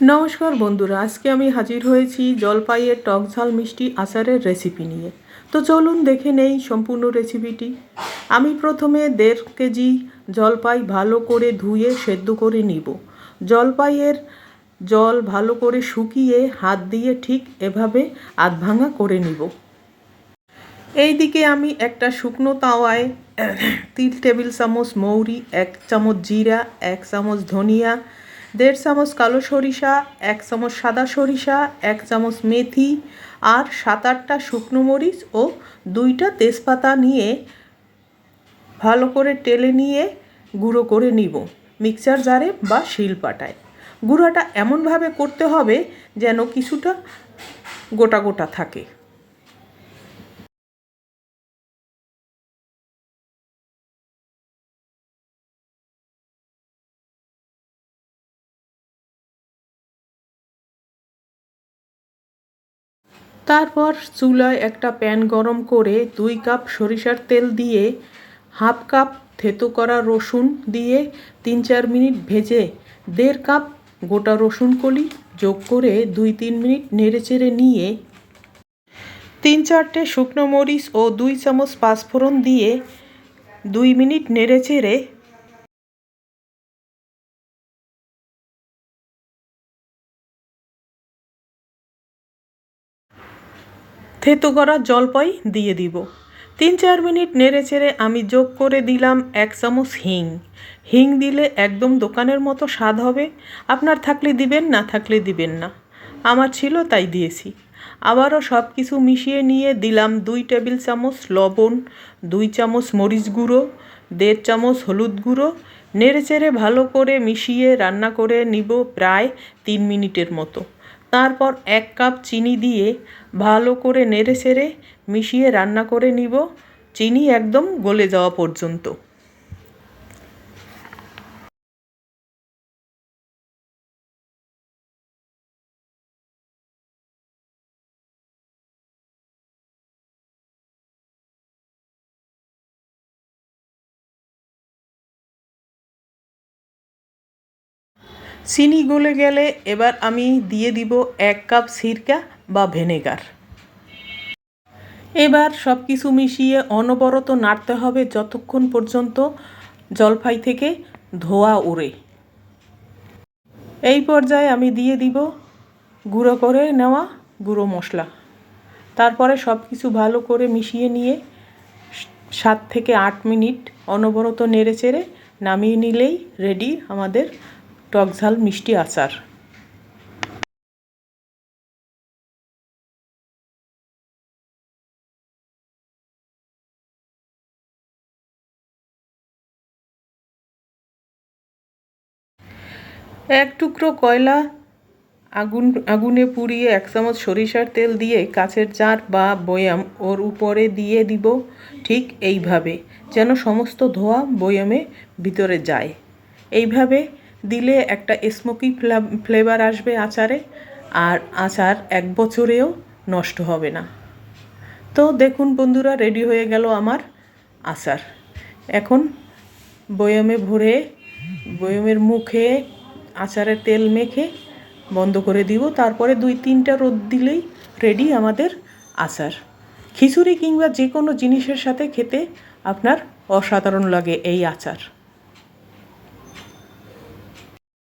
নমস্কার বন্ধুরা, আজকে আমি হাজির হয়েছি জলপাইয়ের টক ঝাল মিষ্টি আচারের রেসিপি নিয়ে। তো চলুন দেখে নেই সম্পূর্ণ রেসিপিটি আমি প্রথমে দেড় কেজি জলপাই ভালো করে ধুয়ে সেদ্ধ করে নিব। জলপাইয়ের জল ভালো করে শুকিয়ে হাত দিয়ে ঠিক এভাবে আধ ভাঙা করে নিব। এইদিকে আমি একটা শুকনো তাওয়ায় তিন টেবিল চামচ মৌরি, এক চামচ জিরা, এক চামচ ধনিয়া দেড় চামচ কালো সরিষা, এক চামচ সাদা সরিষা, এক চামচ মেথি আর সাত আটটা শুকনো মরিচ ও দুইটা তেজপাতা নিয়ে ভালো করে টেলে নিয়ে গুঁড়ো করে নিব মিক্সচার জারে বা শিলপাটায় গুঁড়োটা এমনভাবে করতে হবে যেন কিছুটা গোটা গোটা থাকে। তারপর চুলায় একটা প্যান গরম করে দুই কাপ সরিষার তেল দিয়ে হাফ কাপ থেতো করা রসুন দিয়ে তিন চার মিনিট ভেজে দেড় কাপ গোটা রসুন কলি যোগ করে দুই তিন মিনিট নেড়ে নেড়েচেড়ে নিয়ে তিন চারটে শুকনো মরিচ ও দুই চামচ পাঁচফোড়ন দিয়ে দুই মিনিট নেড়ে নেড়েচেড়ে থেতো করা জলপাই দিয়ে দিব। তিন চার মিনিট নেড়ে চেড়ে আমি যোগ করে দিলাম এক চামচ হিং। হিং দিলে একদম দোকানের মতো স্বাদ হবে। আপনার থাকলে দিবেন, না থাকলে দিবেন না। আমার ছিল তাই দিয়েছি। আবারও সব কিছু মিশিয়ে নিয়ে দিলাম দুই টেবিল চামচ লবণ, দুই চামচ মরিচ গুঁড়ো, দেড় চামচ হলুদ গুঁড়ো। নেড়ে চেড়ে ভালো করে মিশিয়ে রান্না করে নিব প্রায় তিন মিনিটের মতো। তারপর এক কাপ চিনি দিয়ে ভালো করে নেড়ে সেড়ে মিশিয়ে রান্না করে নিব। চিনি একদম গলে যাওয়া পর্যন্ত। চিনি গলে গেলে এবার আমি দিয়ে দিব এক কাপ সিরকা বা ভেনেগার। এবার সব কিছু মিশিয়ে অনবরত নাড়তে হবে যতক্ষণ পর্যন্ত জলফাই থেকে ধোয়া উড়ে। এই পর্যায়ে আমি দিয়ে দিব গুঁড়ো করে নেওয়া গুঁড়ো মশলা। তারপরে সব কিছু ভালো করে মিশিয়ে নিয়ে সাত থেকে আট মিনিট অনবরত নেড়ে চেড়ে নামিয়ে নিলেই রেডি আমাদের টকঝাল মিষ্টি আচার। এক টুকরো কয়লা আগুন, আগুনে পুড়িয়ে এক চামচ সরিষার তেল দিয়ে কাছের জার বা বয়াম ওর উপরে দিয়ে দিব ঠিক এইভাবে, যেন সমস্ত ধোয়া বয়ামে ভিতরে যায়। এইভাবে দিলে একটা স্মোকি ফ্লেভার আসবে আচারে, আর আচার এক বছরেও নষ্ট হবে না। তো দেখুন বন্ধুরা রেডি হয়ে গেল আমার আচার। এখন বয়মে ভরে, বয়মের মুখে আচারের তেল মেখে বন্ধ করে দিব। তারপরে দুই তিনটা রোদ দিলেই রেডি আমাদের আচার। খিচুড়ি কিংবা যে কোনো জিনিসের সাথে খেতে আপনার অসাধারণ লাগে এই আচার।